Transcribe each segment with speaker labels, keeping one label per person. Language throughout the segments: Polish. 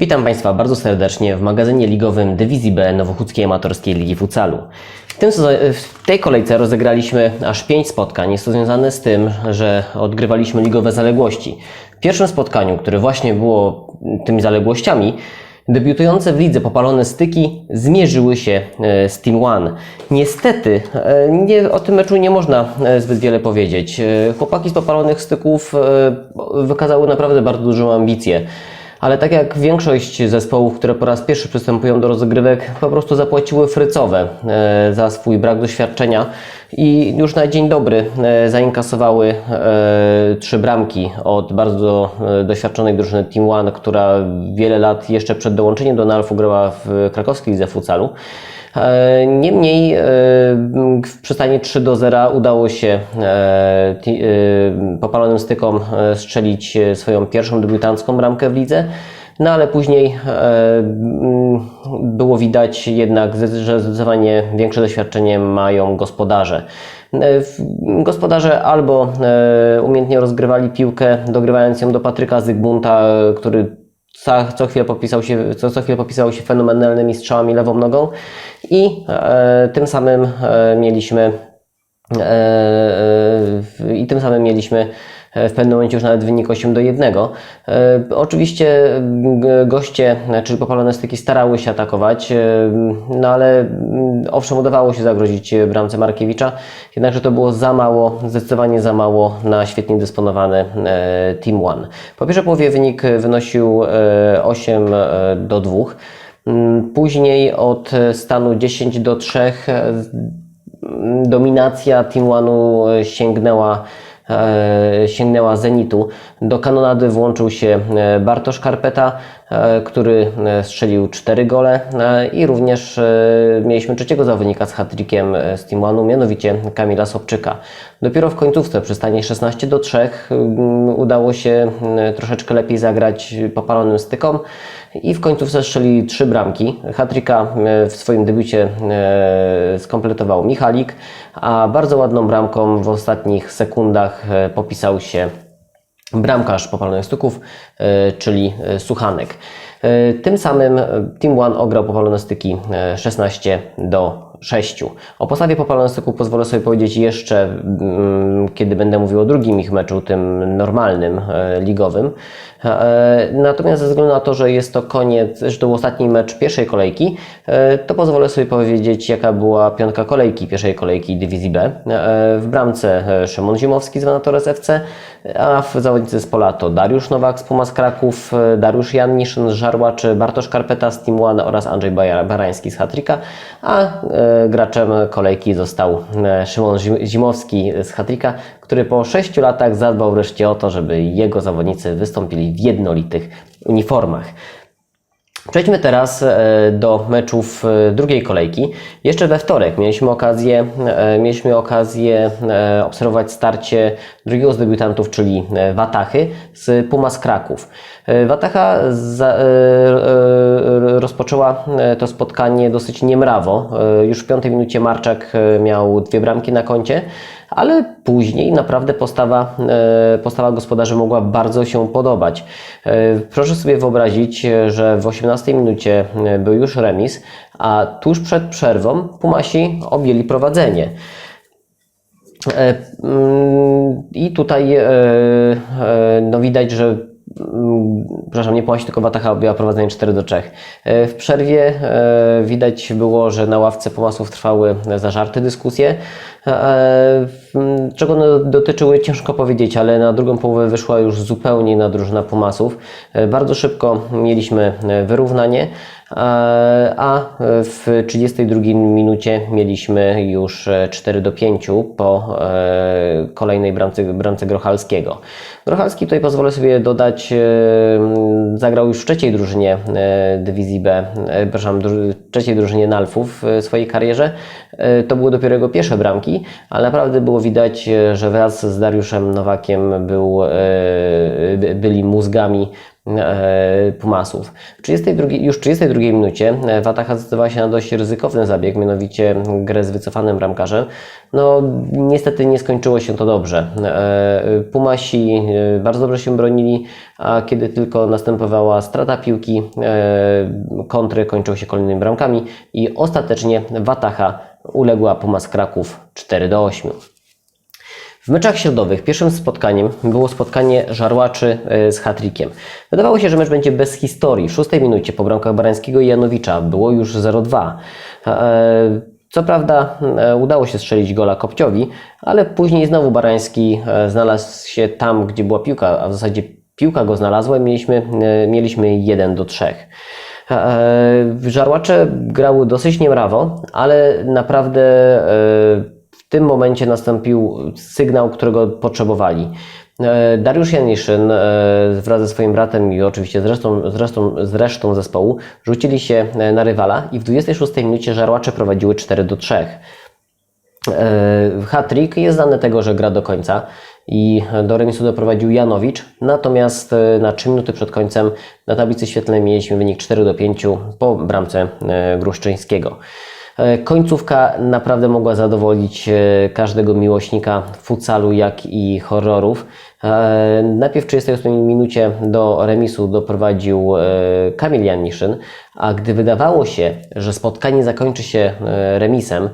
Speaker 1: Witam Państwa bardzo serdecznie w magazynie ligowym Dywizji B Nowochódzkiej Amatorskiej Ligi Futsalu. W, tym, w tej kolejce rozegraliśmy aż 5 spotkań. Jest to związane z tym, że odgrywaliśmy ligowe zaległości. W pierwszym spotkaniu, które właśnie było tymi zaległościami, Debiutujące w lidze popalone styki zmierzyły się e, z Team One. Niestety, e, nie, o tym meczu nie można e, zbyt wiele powiedzieć. Chłopaki z popalonych styków wykazały naprawdę bardzo dużą ambicję. Ale tak jak większość zespołów, które po raz pierwszy przystępują do rozgrywek, po prostu zapłaciły frycowe e, za swój brak doświadczenia i już na dzień dobry e, zainkasowały e, trzy bramki od bardzo e, doświadczonej drużyny Team One, która wiele lat jeszcze przed dołączeniem do Nalfu grała w krakowskiej lidze futsalu. Niemniej w przystanie 3 do 0 udało się popalonym stykom strzelić swoją pierwszą debiutancką bramkę w lidze. No ale później e, mm, było widać jednak, że zdecydowanie większe doświadczenie mają gospodarze. E, Gospodarze albo e, umiejętnie rozgrywali piłkę, dogrywając ją do Patryka Zygmunta, który co, chwilę popisał się, co, co chwilę popisał się fenomenalnymi strzałami lewą nogą i tym samym mieliśmy i tym samym mieliśmy w pewnym momencie już nawet wynik 8 do 1. E, oczywiście goście, czyli popalone styki starały się atakować, e, no ale mm, owszem udawało się zagrozić e, bramce Markiewicza, jednakże to było za mało, zdecydowanie za mało na świetnie dysponowany e, Team One. Po pierwszej połowie wynik wynosił e, 8 e, do 2. Mm, Później od stanu 10 do 3 e, dominacja Team One'u e, sięgnęła, e, sięgnęła zenitu. Do kanonady włączył się e, Bartosz Karpeta, e, który e, strzelił 4 gole e, i również e, mieliśmy trzeciego zawodnika z hat-trickiem e, z Team One'u, mianowicie Kamila Sobczyka. Dopiero w końcówce przy stanie 16 do 3 mm, udało się troszeczkę lepiej zagrać popalonym stykom i w końcówce strzeli trzy bramki. Hatryka w swoim debiucie e, skompletował Michalik, a bardzo ładną bramką w ostatnich sekundach e, popisał się bramkarz popalonych styków, e, czyli e, Suchanek. E, Tym samym e, Team One ograł popalone styki e, 16 do 6. O postawie popalonych styków pozwolę sobie powiedzieć jeszcze, mm, kiedy będę mówił o drugim ich meczu, tym normalnym, e, ligowym. E, Natomiast ze względu na to, że jest to koniec, że to był ostatni mecz pierwszej kolejki, e, to pozwolę sobie powiedzieć, jaka była piątka kolejki, pierwszej kolejki Dywizji B. E, W bramce Szymon Zimowski z Vanatores FC, a w zawodnicy z Pola to Dariusz Nowak z Pumas Kraków, Dariusz Janniszyn z Żarłaczy, Bartosz Karpeta z Team One oraz Andrzej Barański z Hatrika, a graczem kolejki został Szymon Zim- Zimowski z Hatrika, który po 6 latach zadbał wreszcie o to, żeby jego zawodnicy wystąpili w jednolitych uniformach. Przejdźmy teraz e, do meczów e, drugiej kolejki. Jeszcze we wtorek mieliśmy okazję, e, mieliśmy okazję obserwować starcie drugiego z debiutantów, czyli Watachy z Pumas Kraków. Watacha za, rozpoczęła to spotkanie dosyć niemrawo. Już w piątej minucie Marczak miał dwie bramki na koncie, ale później naprawdę postawa, e, postawa gospodarzy mogła bardzo się podobać. E, Proszę sobie wyobrazić, e, że w 18 minucie był już remis, a tuż przed przerwą Pumasi objęli prowadzenie. Mm, I tutaj no widać, że mm, przepraszam, nie Pumasi, tylko Wataha objęła prowadzenie 4 do 3. E, W przerwie widać było, że na ławce Pumasów trwały zażarte dyskusje. E, m, Czego one dotyczyły, ciężko powiedzieć, ale na drugą połowę wyszła już zupełnie inna drużyna Pumasów. E, Bardzo szybko mieliśmy e, wyrównanie, e, a w 32 minucie mieliśmy już e, 4 do 5 po e, kolejnej bramce, bramce Grochalskiego. Grochalski, tutaj pozwolę sobie dodać, e, zagrał już w trzeciej drużynie e, dywizji B, e, przepraszam, trzeciej drużynie Nalfów w swojej karierze. E, To były dopiero jego pierwsze bramki, ale naprawdę było widać, e, że wraz z Dariuszem Nowakiem był, e, by- byli mózgami e, Pumasów. W 32, już w 32 minucie Wataha zdecydowała się na dość ryzykowny zabieg, mianowicie grę z wycofanym bramkarzem. No niestety nie skończyło się to dobrze. Pumasi bardzo dobrze się bronili, a kiedy tylko następowała strata piłki, kontry kończyły się kolejnymi bramkami i ostatecznie Wataha uległa Pumas Kraków 4 do 8. W meczach środowych pierwszym spotkaniem było spotkanie żarłaczy e, z hatrykiem. Wydawało się, że mecz będzie bez historii. W szóstej minucie po bramkach Barańskiego i Janowicza było już 0-2. E, Co prawda e, udało się strzelić gola Kopciowi, ale później znowu Barański znalazł się tam, gdzie była piłka, a w zasadzie piłka go znalazła i mieliśmy, mieliśmy 1 do 3. E, Żarłacze grały dosyć niemrawo, ale naprawdę e, w tym momencie nastąpił sygnał, którego potrzebowali. E, Dariusz Janiszyn e, wraz ze swoim bratem i oczywiście z resztą, z, resztą, z resztą zespołu rzucili się e, na rywala i w 26 minucie Żarłacze prowadziły 4 do 3. E, Hat-trick jest znany tego, że gra do końca i do remisu doprowadził Janowicz, natomiast e, na 3 minuty przed końcem na tablicy świetlnej mieliśmy wynik 4 do 5 po bramce e, Gruszczyńskiego. E, Końcówka naprawdę mogła zadowolić każdego miłośnika futsalu, jak i horrorów. Najpierw w 38 minucie do remisu doprowadził Kamil Janiszyn, a gdy wydawało się, że spotkanie zakończy się remisem,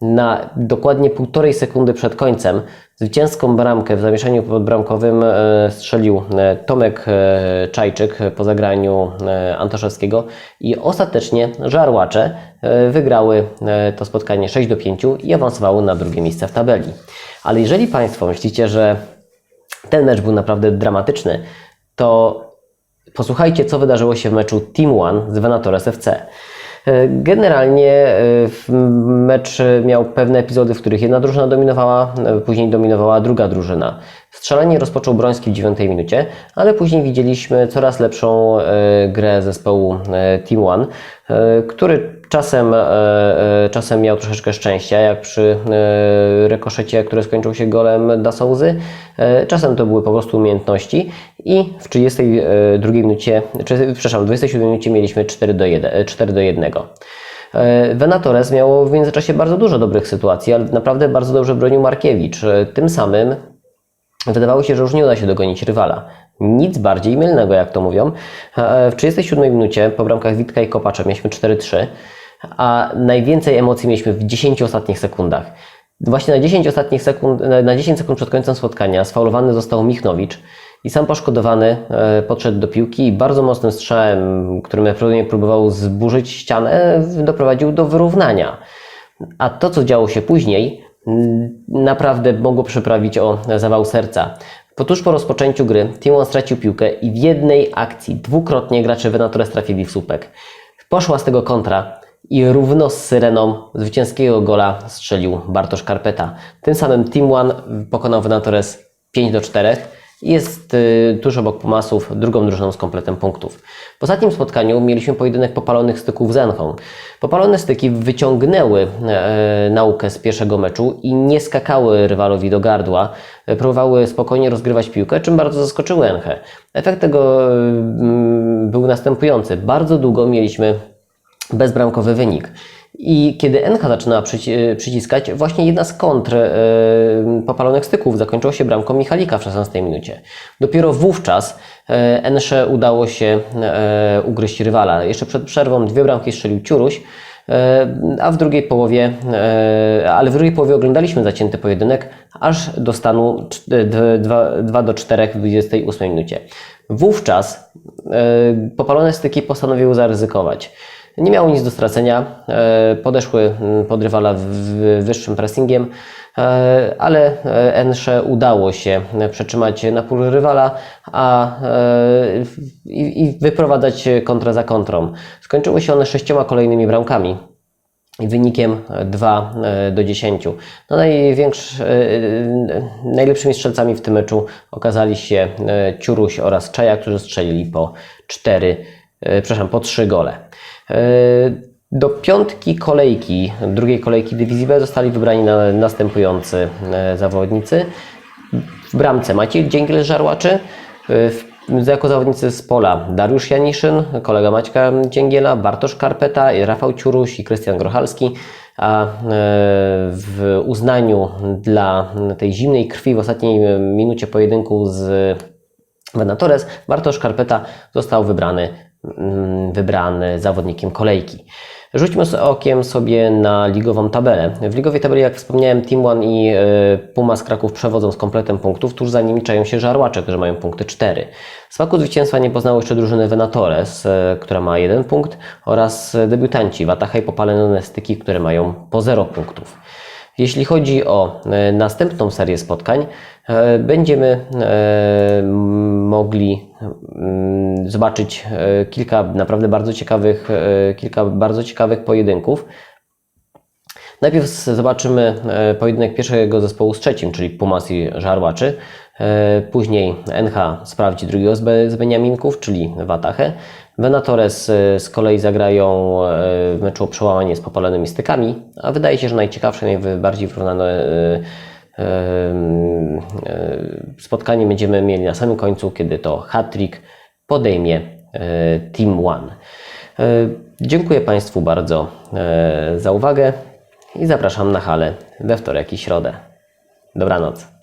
Speaker 1: na dokładnie półtorej sekundy przed końcem zwycięską bramkę w zamieszaniu podbramkowym e, strzelił e, Tomek e, Czajczyk po zagraniu Antoszewskiego i ostatecznie Żarłacze wygrały to spotkanie 6 do 5 i awansowały na drugie miejsce w tabeli. Ale jeżeli Państwo myślicie, że ten mecz był naprawdę dramatyczny, to posłuchajcie, co wydarzyło się w meczu Team One z Venatores FC. E, Generalnie e, mecz miał pewne epizody, w których jedna drużyna dominowała, e, później dominowała druga drużyna. Strzelanie rozpoczął Broński w 9 minucie, ale później widzieliśmy coraz lepszą grę zespołu Team One, który czasem, e, e, czasem miał troszeczkę szczęścia, jak przy e, rekoszecie, który skończył się golem Dasouzy. Czasem to były po prostu umiejętności i w 32 minucie, przepraszam, w 27 minucie mieliśmy 4 do 1. e, 4 do 1. E, Venatores miało w międzyczasie bardzo dużo dobrych sytuacji, ale naprawdę bardzo dobrze bronił Markiewicz. Tym samym Wydawało się, że już nie uda się dogonić rywala. Nic bardziej mylnego, jak to mówią. W 37 minucie po bramkach Witka i Kopacza mieliśmy 4-3, a najwięcej emocji mieliśmy w 10 ostatnich sekundach. Właśnie na 10 ostatnich sekund, na- na 10 sekund przed końcem spotkania sfaulowany został Michnowicz i sam poszkodowany e, podszedł do piłki i bardzo mocnym strzałem, którym prawdopodobnie próbował zburzyć ścianę, doprowadził do wyrównania. A to, co działo się później, naprawdę mogło przyprawić o zawał serca. Po tuż po rozpoczęciu gry Timon stracił piłkę i w jednej akcji dwukrotnie gracze Venatores trafili w słupek. Poszła z tego kontra i równo z syreną zwycięskiego gola strzelił Bartosz Karpeta. Tym samym Team One pokonał Venatores 5 do 4 i jest y, tuż obok Pumasów drugą drużyną z kompletem punktów. W ostatnim spotkaniu mieliśmy pojedynek popalonych styków z Enchą. Popalone styki wyciągnęły e, naukę z pierwszego meczu i nie skakały rywalowi do gardła. E, Próbowały spokojnie rozgrywać piłkę, czym bardzo zaskoczyły Enchę. Efekt tego był następujący. Bardzo długo mieliśmy bezbramkowy wynik. I kiedy NH zaczynała przyci- przyciskać, właśnie jedna z kontr e, popalonych styków zakończyła się bramką Michalika w 16 minucie. Dopiero wówczas Ensze udało się e, ugryźć rywala. Jeszcze przed przerwą dwie bramki strzelił Ciuruś, e, a w drugiej połowie, ale w drugiej połowie oglądaliśmy zacięty pojedynek, aż do stanu 2 do 4 w 28 minucie. Wówczas popalone styki postanowiły zaryzykować. Nie miały nic do stracenia, e, podeszły pod rywala wyższym pressingiem, e, ale e, Ensze udało się przetrzymać napór rywala a, i, i wyprowadzać kontrę za kontrą. Skończyły się one sześcioma kolejnymi bramkami wynikiem 2 do 10. No największy, najlepszymi strzelcami w tym meczu okazali się Ciuruś oraz Czaja, którzy strzelili po 4, e, przepraszam, po 3 gole. E, Do piątki kolejki, drugiej kolejki dywizji B zostali wybrani na, następujący e, zawodnicy. W bramce Maciej Dzięgiel Żarłaczy, w jako zawodnicy z pola Dariusz Janiszyn, kolega Maćka Dzięgiela, Bartosz Karpeta, Rafał Ciuruś i Krystian Grochalski. A e, w uznaniu dla tej zimnej krwi w ostatniej minucie pojedynku z Venatores Bartosz Karpeta został wybrany, wybrany zawodnikiem kolejki. Rzućmy okiem sobie na ligową tabelę. W ligowej tabeli, jak wspomniałem, Team One i e, Puma z Kraków przewodzą z kompletem punktów. Tuż za nimi czają się Żarłacze, którzy mają punkty 4. Smaku zwycięstwa nie poznały jeszcze drużyny Venatores, e, która ma 1 punkt oraz debiutanci Wataha i Popalone Styki, które mają po 0 punktów. Jeśli chodzi o e, następną serię spotkań, będziemy mogli mm, zobaczyć e, kilka naprawdę bardzo ciekawych, e, kilka bardzo ciekawych pojedynków. Najpierw zobaczymy e, pojedynek pierwszego zespołu z trzecim, czyli Pumas i Żarłaczy. Później NH sprawdzi drugiego z, Be- z Beniaminków, czyli Watachę. Venatores z kolei zagrają w meczu o przełamanie z popalonymi stykami, a wydaje się, że najciekawsze, najbardziej wyrównane spotkanie będziemy mieli na samym końcu, kiedy to hat-trick podejmie e, Team One. E, Dziękuję Państwu bardzo e, za uwagę i zapraszam na halę we wtorek i środę. Dobranoc.